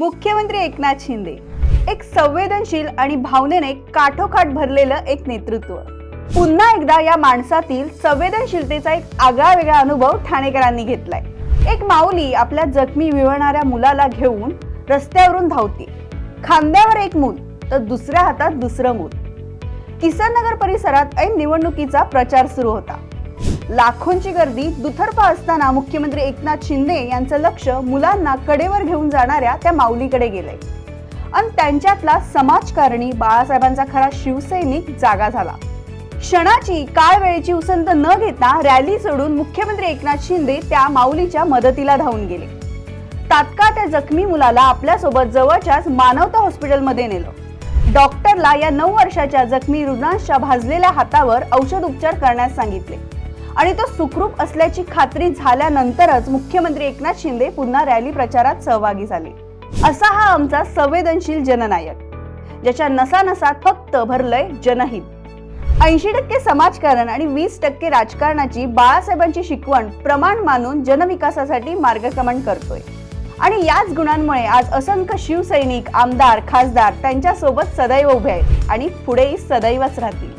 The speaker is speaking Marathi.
मुख्यमंत्री एकनाथ शिंदे. एक संवेदनशील आणि भावनेने काठोकाठ भरलेलं एक नेतृत्व. पुन्हा एकदा या माणसातील संवेदनशीलतेचा एक आगळा वेगळा अनुभव ठाणेकरांनी घेतलाय. एक माऊली आपल्या जखमी विवळणाऱ्या मुलाला घेऊन रस्त्यावरून धावते. खांद्यावर एक मूल तर दुसऱ्या हातात दुसरं मूल. किसननगर परिसरात ऐन निवडणुकीचा प्रचार सुरू होता. लाखोंची गर्दी दुथरपा असताना मुख्यमंत्री एकनाथ शिंदे यांचं लक्ष मुलांना कडेवर घेऊन जाणाऱ्या त्या माऊलीकडे गेलंय आणि त्यांच्यातला समाजकारणी बाळासाहेबांचा खरा शिवसैनिक जागा झाला. क्षणाची काळ वेळेची उसंत न घेता रॅली सोडून मुख्यमंत्री एकनाथ शिंदे त्या माऊलीच्या मदतीला धावून गेले. तात्काळ त्या जखमी मुलाला आपल्यासोबत जवळच्याच मानवता हॉस्पिटलमध्ये नेलं. डॉक्टरला या नऊ वर्षाच्या जखमी रुग्णांच्या भाजलेल्या हातावर औषध उपचार करण्यास सांगितले. आणि तो सुखरूप असल्याची खात्री झाल्यानंतरच मुख्यमंत्री एकनाथ शिंदे पुन्हा रॅली प्रचारात सहभागी झाले. असा हा आमचा संवेदनशील जननायक ज्याच्या नसानसात फक्त भरलंय जनहित. ऐंशी टक्के समाजकारण आणि वीस टक्के राजकारणाची बाळासाहेबांची शिकवण प्रमाण मानून जनविकासासाठी मार्गक्रमण करतोय. आणि याच गुणांमुळे आज असंख्य शिवसैनिक आमदार खासदार त्यांच्यासोबत सदैव उभे आहेत आणि पुढेही सदैवच राहतील.